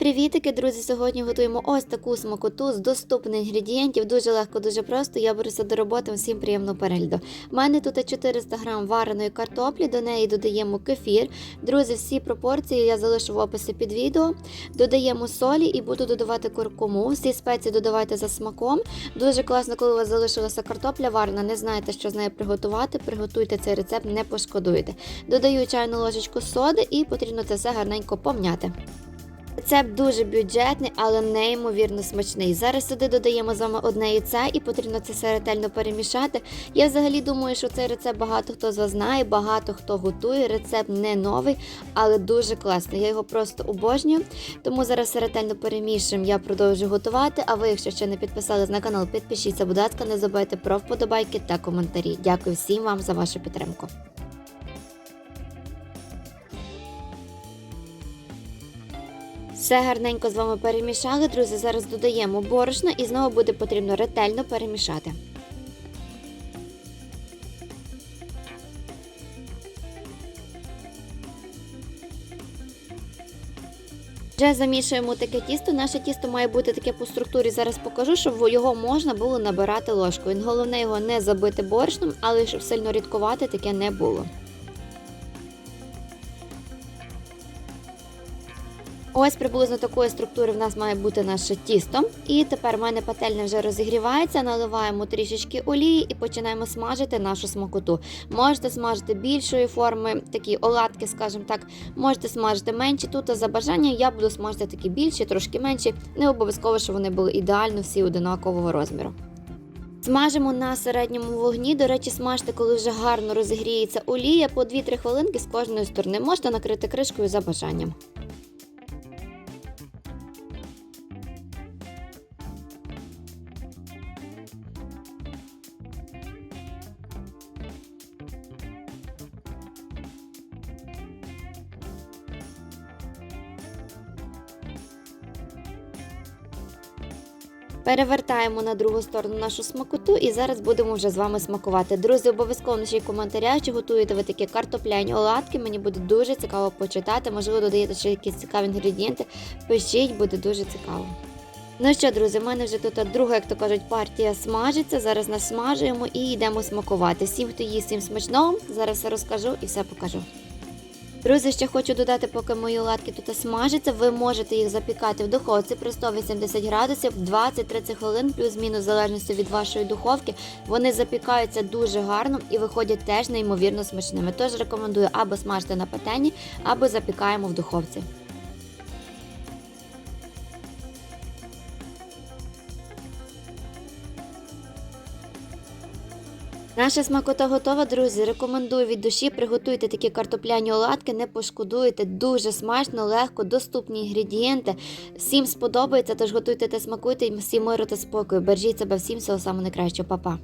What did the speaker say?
привітики, друзі! Сьогодні готуємо ось таку смакоту з доступних інгредієнтів. Дуже легко, дуже просто. Я беруся до роботи. Всім приємного перегляду. У мене тут 400 грам вареної картоплі, до неї додаємо кефір. Друзі, всі пропорції я залишу в описі під відео. Додаємо солі і буду додавати куркуму. Всі спеції додавайте за смаком. Дуже класно, коли у вас залишилася картопля варена, не знаєте, що з нею приготувати. Приготуйте цей рецепт, не пошкодуєте. Додаю чайну ложечку соди і потрібно це все гарненько помняти. Рецепт дуже бюджетний, але неймовірно смачний. Зараз сюди додаємо з вами одне яйце і потрібно це все ретельно перемішати. Я взагалі думаю, що цей рецепт багато хто з вас знає, багато хто готує. Рецепт не новий, але дуже класний. Я його просто обожнюю. Тому зараз все ретельно перемішуємо. Я продовжую готувати. А ви, якщо ще не підписались на канал, підпишіться, будь ласка, не забувайте про вподобайки та коментарі. Дякую всім вам за вашу підтримку. Все гарненько з вами перемішали, друзі. Зараз додаємо борошно і знову буде потрібно ретельно перемішати. Вже замішуємо таке тісто. Наше тісто має бути таке по структурі. Зараз покажу, щоб його можна було набирати ложкою. Головне його не забити борошном, але щоб сильно рідкувати таке не було. Ось приблизно такої структури в нас має бути наше тісто. І тепер в мене пательня вже розігрівається, наливаємо трішечки олії і починаємо смажити нашу смакоту. Можете смажити більшої форми, такі оладки, скажімо так, можете смажити менші. Тут за бажанням я буду смажити такі більші, трошки менші. Не обов'язково, щоб вони були ідеально всі одинакового розміру. Смажимо на середньому вогні. До речі, смажте, коли вже гарно розігріється олія по 2-3 хвилинки з кожної сторони. Можете накрити кришкою за бажанням. Перевертаємо на другу сторону нашу смакоту і зараз будемо вже з вами смакувати. Друзі, обов'язково напишіть в коментарях, чи готуєте ви такі картопляні оладки. Мені буде дуже цікаво почитати. Можливо, додаєте ще якісь цікаві інгредієнти. Пишіть, буде дуже цікаво. Ну що, друзі, в мене вже тут друга, як то кажуть, партія смажиться. Зараз насмажуємо і йдемо смакувати. Всім, хто їсть, всім смачного, зараз все розкажу і все покажу. Друзі, ще хочу додати, поки мої оладки тут смажаться, ви можете їх запікати в духовці при 180 градусів 20-30 хвилин, плюс-мінус в залежності від вашої духовки. Вони запікаються дуже гарно і виходять теж неймовірно смачними. Тож рекомендую або смажити на патені, або запікаємо в духовці. Наша смакота готова, друзі. Рекомендую від душі. Приготуйте такі картопляні оладки, не пошкодуєте. Дуже смачно, легко, доступні інгредієнти. Всім сподобається, тож готуйте та смакуйте, всім миру та спокою. Бережіть себе всім, всього самого найкращого, Па-па.